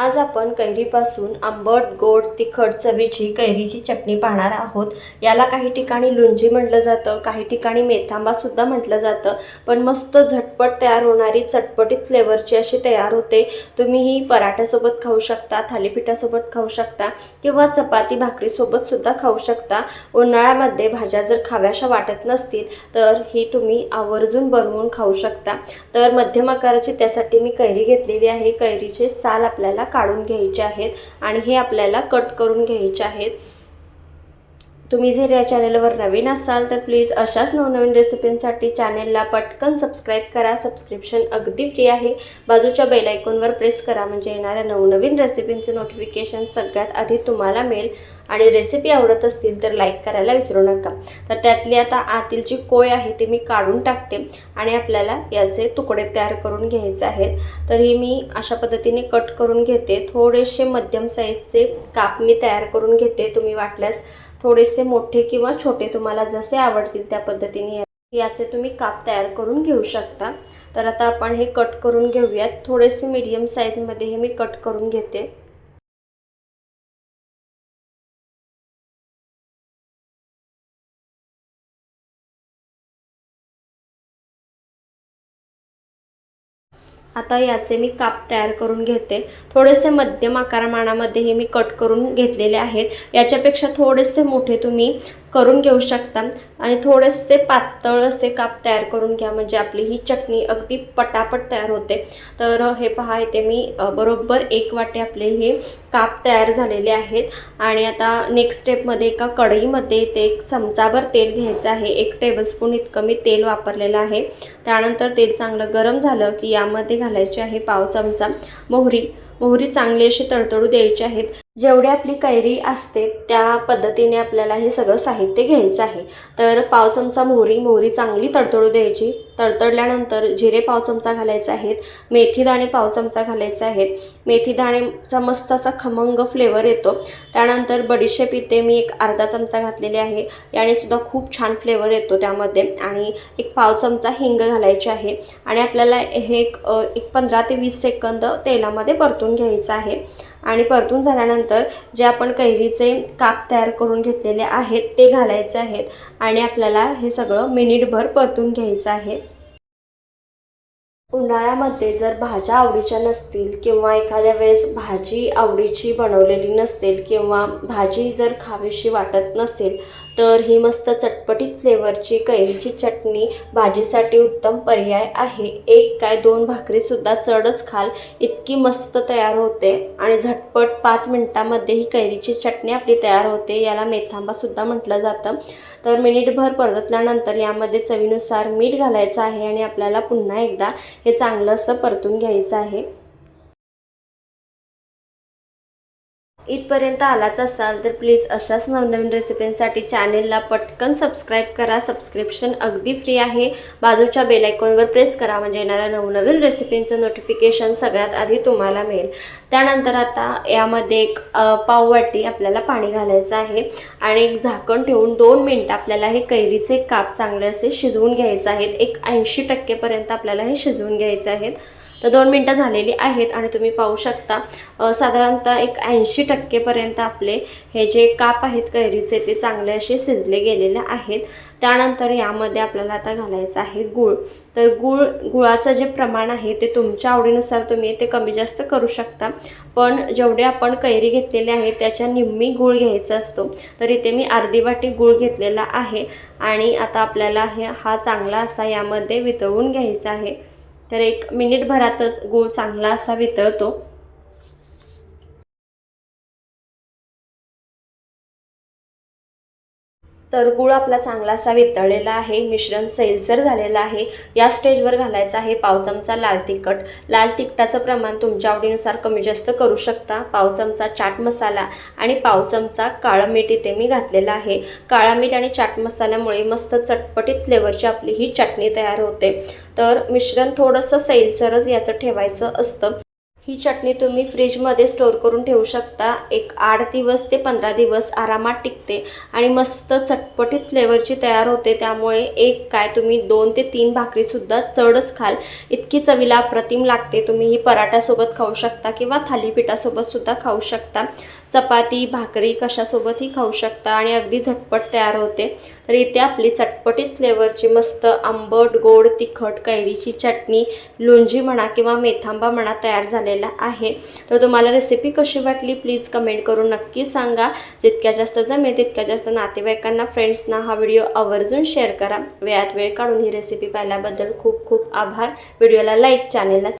आज आपण कैरीपासून आंबट गोड तिखट चवीची कैरीची चटणी पाहणार आहोत. याला काही ठिकाणी लुंजी म्हटलं जातं काही ठिकाणी मेथांबासुद्धा म्हटलं जातं. पण मस्त झटपट तयार होणारी चटपटीत फ्लेवरची अशी तयार होते. तुम्ही ही पराठ्यासोबत खाऊ शकता थालीपीठासोबत खाऊ शकता किंवा चपाती भाकरीसोबतसुद्धा खाऊ शकता. उन्हाळ्यामध्ये भाज्या जर खाव्याशा वाटत नसतील तर ही तुम्ही आवर्जून बनवून खाऊ शकता. तर मध्यम आकाराची त्यासाठी मी कैरी घेतलेली आहे. कैरीचे साल आपल्याला काढून घ्यायचे आहेत आणि हे आपल्याला कट करून घ्यायचे आहेत. तुम्ही जर या चॅनलवर नवीन असाल तर प्लीज अशाच नवनवीन रेसिपींसाठी चॅनेलला पटकन सबस्क्राईब करा. सबस्क्रिप्शन अगदी फ्री आहे. बाजूच्या बेल आयकॉनवर प्रेस करा म्हणजे येणाऱ्या नवनवीन रेसिपींचे नोटिफिकेशन सगळ्यात आधी तुम्हाला मिळेल. आणि रेसिपी आवडत असतील तर लाईक करायला विसरू नका. तर त्यातली आता आतील जी कोय आहे ती मी काढून टाकते आणि आपल्याला याचे तुकडे तयार करून घ्यायचे आहेत. तर ही मी अशा पद्धतीने कट करून घेते. थोडेसे मध्यम साईजचे काप मी तयार करून घेते. तुम्ही वाटल्यास थोडेसे मोठे किंवा छोटे तुम्हाला जसे आवडतील त्या पद्धतीने याचे तुम्ही काप तयार करून घेऊ शकता. तर आता आपण हे कट करून घेऊयात. थोडेसे मीडियम साईजमध्ये हे मी कट करून घेते. आता याचे मी काप तयार करून घेते. थोडेसे मध्यम आकारमानामध्ये हे मी कट करून घेतलेले आहेत. याच्यापेक्षा थोडेसे मोठे तुम्ही करून घेऊ शकता. आणि थोडेसे पातळ असे काप तयार करून घ्या. म्हणजे आपली ही चटणी अगदी पटापट तयार होते. तर हे पहा इथे मी बरोबर एक वाटे आपले हे काप तयार झालेले आहेत. आणि आता नेक्स्ट स्टेपमध्ये एका कढईमध्ये ते एक चमचाभर तेल घ्यायचं आहे. एक टेबलस्पून इतकं मी तेल वापरलेलं आहे. त्यानंतर तेल चांगलं गरम झालं की यामध्ये घालायचे आहे पाव चमचा. मोहरी. मोहरी चांगली अशी तडतडू द्यायची आहेत. जेवढी आपली कैरी असते त्या पद्धतीने आपल्याला हे सगळं साहित्य घ्यायचं आहे. तर पाव चमचा मोहरी मोहरी चांगली तडतडू द्यायची. तडतडल्यानंतर जिरे पाव चमचा घालायचे आहेत मेथी दाणे पाव चमचा घालायचे आहेत. मेथी दाणेचा मस्त असा खमंग फ्लेवर येतो. त्यानंतर बडीशेप इथे मी एक अर्धा चमचा घातलेले आहे. याने सुद्धा खूप छान फ्लेवर येतो त्यामध्ये. आणि एक पाव चमचा हिंग घालायचे आहे. आणि आपल्याला हे एक एक पंधरा ते वीस सेकंद तेलामध्ये परतून घ्यायचं आहे. आणि परतून झाल्यानंतर जे आपण कैरीचे काप तयार करून घेतलेले आहेत ते घालायचे आहेत. आणि आपल्याला हे सगळं मिनिटभर परतून घ्यायचं आहे. उन्हाळ्यामध्ये जर भाज्या आवडीच्या नसतील किंवा एखाद्या वेळेस भाजी आवडीची बनवलेली नसेल किंवा भाजी जर खावीशी वाटत नसेल तर ही मस्त चटपटीत फ्लेवरची कैरीची चटणी भाजीसाठी उत्तम पर्याय आहे. एक काय दोन भाकरीसुद्धा चढच खाल इतकी मस्त तयार होते आणि झटपट पाच मिनटामध्ये ही कैरीची चटणी आपली तयार होते याला मेथांबासुद्धा म्हटलं जातं. तर मिनिटभर परतल्यानंतर यामध्ये चवीनुसार मीठ घालायचं आहे आणि आपल्याला पुन्हा एकदा हे चांगलं असं परतून घ्यायचं आहे. इथपर्यंत आलाच असाल तर प्लीज अशाच नवनवीन रेसिपींसाठी चॅनेलला पटकन सबस्क्राईब करा. सबस्क्रिप्शन अगदी फ्री आहे. बाजूच्या बेलायकॉनवर प्रेस करा म्हणजे येणाऱ्या नवनवीन रेसिपींचं नोटिफिकेशन सगळ्यात आधी तुम्हाला मिळेल. त्यानंतर आता यामध्ये एक पाववाटी आपल्याला पाणी घालायचं आहे आणि एक झाकण ठेवून दोन मिनटं आपल्याला हे कैरीचे काप चांगले असे शिजवून घ्यायचे आहेत. एक ऐंशी टक्केपर्यंत आपल्याला हे शिजवून घ्यायचे आहेत. तर दोन मिनटं झालेली आहेत आणि तुम्ही पाहू शकता साधारणतः एक ऐंशी टक्केपर्यंत आपले हे जे काप आहेत कैरीचे ते चांगले असे शिजले गेलेले आहेत. त्यानंतर यामध्ये आपल्याला आता घालायचं आहे गूळ. तर गूळ गुळाचं जे प्रमाण आहे ते तुमच्या आवडीनुसार तुम्ही ते कमी जास्त करू शकता. पण जेवढे आपण कैरी घेतलेले आहे त्याच्या निम्मी गूळ घ्यायचा असतो. तर इथे मी अर्धी वाटी गूळ घेतलेला आहे आणि आता आपल्याला हे हा चांगला असा यामध्ये वितळवून घ्यायचा आहे. तर एक मिनिटभरातच गूळ चांगला असा वितळतो तर गूळ आपला चांगला असा वितळलेला आहे मिश्रण सैलसर झालेलं आहे. या स्टेजवर घालायचं आहे पाव चमचा लाल तिखट. लाल तिखटाचं प्रमाण तुमच्या आवडीनुसार कमी जास्त करू शकता. पाव चमचा चाट मसाला आणि पाव चमचा काळं मीठ इथे मी घातलेलं आहे. काळा मीठ आणि चाट मसाल्यामुळे मस्त चटपटीत फ्लेवरची आपली ही चटणी तयार होते. तर मिश्रण थोडंसं सैलसरच याचं ठेवायचं असतं. ही चटणी तुम्ही फ्रीजमध्ये स्टोअर करून ठेवू शकता. एक आठ दिवस ते पंधरा दिवस आरामात टिकते आणि मस्त चटपटीत फ्लेवरची तयार होते. त्यामुळे एक काय तुम्ही दोन ते तीन भाकरीसुद्धा चढच खाल. इतकी चवीला अप्रतिम लागते. तुम्ही ही पराठ्यासोबत खाऊ शकता किंवा थालीपीठासोबतसुद्धा खाऊ शकता. चपाती भाकरी कशासोबतही खाऊ शकता आणि अगदी झटपट तयार होते. तर इथे आपली चट चटपटीत फ्लेवरची मस्त आंबट गोड तिखट कैरीची चटणी लोणजी म्हणा किंवा मेथांबा म्हणा तयार झालेला आहे. तर तुम्हाला रेसिपी कशी वाटली प्लीज कमेंट करून नक्की सांगा. जितक्या जास्त जमेल तितक्या जास्त नातेवाईकांना फ्रेंड्सना हा व्हिडिओ आवर्जून शेअर करा. वेळात वेळ काढून ही रेसिपी पाहिल्याबद्दल खूप खूप आभार. व्हिडिओला लाईक चॅनेलला